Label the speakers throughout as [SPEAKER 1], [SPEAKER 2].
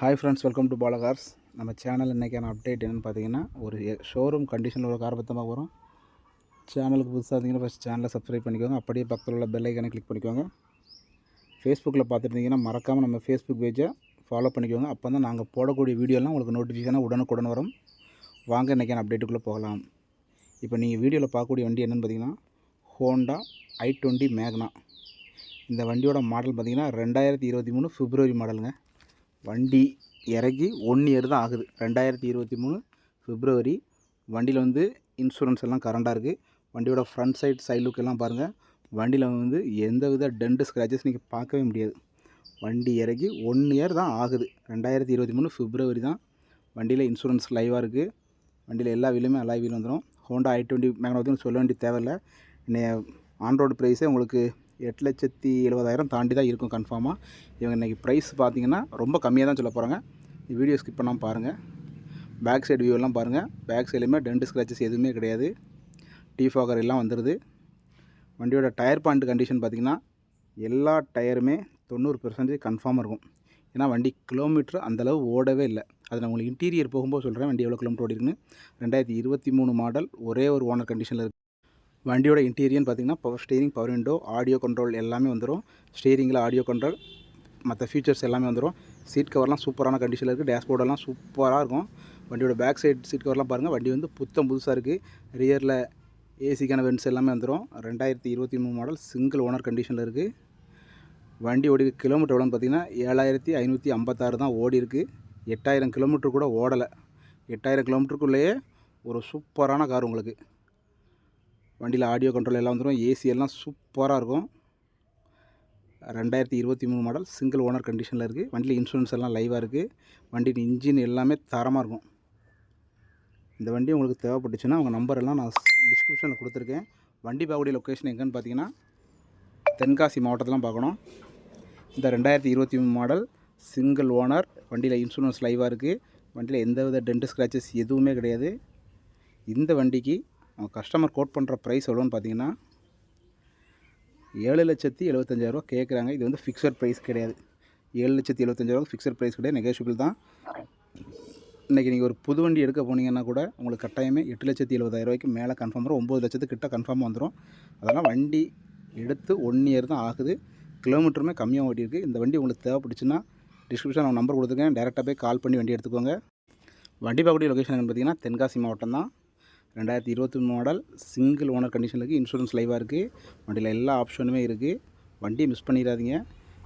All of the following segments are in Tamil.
[SPEAKER 1] Hi friends welcome to Bala cars நம்ம சேனல் இன்றைக்கான அப்டேட் என்னென்னு பார்த்தீங்கன்னா ஒரு ஷோரூம் கண்டிஷனில் ஒரு கார் பற்றி வரும் சேனலுக்கு புதுசாக இருந்தீங்கன்னா ஃபஸ்ட் சேனலை சப்ஸ்கிரைப் பண்ணிக்கோங்க. அப்படியே பக்கத்தில் உள்ள பெல் ஐக்கானை கிளிக் பண்ணிக்கோங்க. ஃபேஸ்புக்கில் பார்த்துருந்தீங்கன்னா மறக்காமல் நம்ம ஃபேஸ்புக் பேஜை ஃபாலோ பண்ணிக்கோங்க. அப்போ தான் நாங்கள் போடக்கூடிய வீடியோலாம் உங்களுக்கு நோட்டிஃபிகேஷனாக உடனுக்குடன் வரும். வாங்க இன்றைக்கான அப்டேட்டுக்குள்ளே போகலாம். இப்போ நீங்கள் வீடியோவில் பார்க்கக்கூடிய வண்டி என்னென்னு பார்த்தீங்கன்னா ஹோண்டா ஐ டுவெண்ட்டி மேக்னா இந்த வண்டியோட மாடல் பார்த்தீங்கன்னா ரெண்டாயிரத்தி இருபத்தி மூணு ஃபிப்ரவரி மாடலுங்க வண்டி இறக்கி ஒன் இயர் தான் ஆகுது. ரெண்டாயிரத்தி இருபத்தி மூணு ஃபிப்ரவரி வண்டியில் வந்து இன்சூரன்ஸ் எல்லாம் கரண்டாக இருக்குது வண்டியோட ஃப்ரண்ட் சைட் சைட் லுக் எல்லாம் பாருங்கள் வண்டியில் வந்து எந்த வித டென்ட் ஸ்க்ராச்சஸ் நீங்கள் பார்க்கவே முடியாது. வண்டி இறக்கி ஒன் இயர் தான் ஆகுது. ரெண்டாயிரத்தி இருபத்தி மூணு ஃபிப்ரவரி தான் வண்டியில் இன்சூரன்ஸ் லைவாக இருக்குது வண்டியில் எல்லா வீலுமே அலாய் வீல் வந்துடும் ஹோண்டா ஐ டுவெண்ட்டி மேக்னா சொல்ல வேண்டிய தேவையில்லை. ஆன் ஆன்ரோடு ப்ரைஸே உங்களுக்கு எட்டு லட்சத்தி எழுபதாயிரம் தாண்டி தான் இருக்கும் கன்ஃபார்மாக இவங்க இன்றைக்கி ப்ரைஸ் பார்த்திங்கன்னா ரொம்ப கம்மியாக தான் சொல்ல போகிறாங்க வீடியோ ஸ்கிப் பண்ணாமல் பாருங்கள் பேக் சைடு வியூ எல்லாம் பாருங்கள் பேக் சைடுலையுமே டென்ட் ஸ்க்ராச்சஸ் எதுவுமே கிடையாது. டீ ஃபாகர் எல்லாம் வந்துடுது வண்டியோட டயர் பாயிண்ட் கண்டிஷன் பார்த்திங்கன்னா எல்லா டயருமே தொண்ணூறு பெர்சன்டேஜ் கன்ஃபார்மாக இருக்கும். ஏன்னா வண்டி கிலோமீட்டர் அந்தளவு ஓடவே இல்லை. அது நான் உங்களுக்கு இன்டீரியர் போகும்போது சொல்கிறேன் வண்டி எவ்வளோ கிலோமீட்டர் ஓடிருக்குன்னு. ரெண்டாயிரத்தி இருபத்தி மூணு மாடல் ஒரே ஒரு ஓனர் கண்டிஷனில் இருக்குது வண்டியோட இன்டீரியர்னு பார்த்தீங்கன்னா power steering power window audio control எல்லாமே வந்துடும் ஸ்டீரிங்கில் ஆடியோ கண்ட்ரோல் மற்ற ஃபீச்சர்ஸ் எல்லாமே வந்துடும் சீட் கவர்லாம் சூப்பரான கண்டிஷனில் இருக்குது டேஷ்போர்டெல்லாம் சூப்பராக இருக்கும். வண்டியோட பேக் சைட் சீட் கவர்லாம் பாருங்கள் வண்டி வந்து புத்தம் புதுசாக இருக்குது ரியரில் ஏசிக்கான வென்ஸ் எல்லாமே வந்துடும் ரெண்டாயிரத்தி இருபத்தி மூணு மாடல் சிங்கிள் ஓனர் கண்டிஷனில் இருக்குது வண்டி ஓடி கிலோமீட்டர் எவ்வளோன்னு பார்த்தீங்கன்னா ஏழாயிரத்தி ஐநூற்றி ஐம்பத்தாறு தான் ஓடி இருக்குது எட்டாயிரம் கிலோமீட்டர் கூட ஓடலை. எட்டாயிரம் கிலோமீட்டருக்குள்ளேயே ஒரு சூப்பரான கார் உங்களுக்கு. வண்டியில் ஆடியோ கண்ட்ரோல் எல்லாம் வந்துடும் ஏசி எல்லாம் சூப்பராக இருக்கும். ரெண்டாயிரத்தி இருபத்தி மூணு மாடல் சிங்கிள் ஓனர் கண்டிஷனில் இருக்குது வண்டியில் இன்சூரன்ஸ் எல்லாம் லைவாக இருக்குது வண்டியின் இன்ஜின் எல்லாமே தரமாக இருக்கும். இந்த வண்டி உங்களுக்கு தேவைப்பட்டுச்சுன்னா உங்கள் நம்பர் எல்லாம் நான் டிஸ்கிரிப்ஷனில் கொடுத்துருக்கேன். வண்டி பார்க்கக்கூடிய லொக்கேஷன் எங்கேன்னு பார்த்தீங்கன்னா தென்காசி மாவட்டத்திலாம் பார்க்கணும் இந்த ரெண்டாயிரத்தி இருபத்தி மூணு மாடல் சிங்கிள் ஓனர் வண்டியில் இன்சூரன்ஸ் லைவாக இருக்குது வண்டியில் எந்த வித டென்ட் ஸ்க்ராச்சஸ் எதுவுமே கிடையாது. இந்த வண்டிக்கு அவன் கஸ்டமர் கோட் பண்ணுற ப்ரைஸ் எவ்வளோன்னு பார்த்தீங்கன்னா ஏழு லட்சத்தி எழுபத்தஞ்சாயிரரூவா கேட்குறாங்க. இது வந்து ஃபிக்ஸட் ப்ரைஸ் கிடையாது. ஏழு லட்சத்தி எழுபத்தஞ்சாயிரூவா ஃபிக்ஸட் ப்ரைஸ் கிடையாது. நெகோஷியபிள் தான். இன்றைக்கி நீங்கள் ஒரு புது வண்டி எடுக்க போனீங்கன்னா கூட உங்களுக்கு கட்டாயமே எட்டு லட்சத்தி எழுபதாயிரரூவாய்க்கு மேலே கன்ஃபார்ம் வரும். ஒம்பது லட்சத்துக்கிட்ட கன்ஃபார்ம் வந்துடும் அதெல்லாம் வண்டி எடுத்து ஒன் இயர் தான் ஆகுது. கிலோமீட்டருமே கம்மியாக ஓட்டியிருக்கு இந்த வண்டி உங்களுக்கு தேவைப்பட்டுச்சுன்னா டிஸ்கிரிப்ஷன் அவங்க நம்பர் கொடுத்துருக்கேன். டேரெக்டாக போய் கால் பண்ணி வண்டி எடுத்துக்கோங்க. வண்டி பார்க்கக்கூடிய லொக்கேஷன் பார்த்தீங்கன்னா தென்காசி மாவட்டம் தான். ரெண்டாயிரத்தி இருபத்தி மூணு மாடல் சிங்கிள் ஓனர் கண்டிஷனுக்கு இன்சூரன்ஸ் லைவாக இருக்குது வண்டியில் எல்லா ஆப்ஷனுமே இருக்குது வண்டியை மிஸ் பண்ணிடாதீங்க.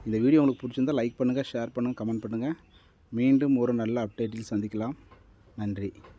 [SPEAKER 1] இந்த வீடியோ உங்களுக்கு பிடிச்சிருந்தால் லைக் பண்ணுங்கள் ஷேர் பண்ணுங்கள் கமெண்ட் பண்ணுங்கள் மீண்டும் ஒரு நல்ல அப்டேட்டில் சந்திக்கலாம். நன்றி.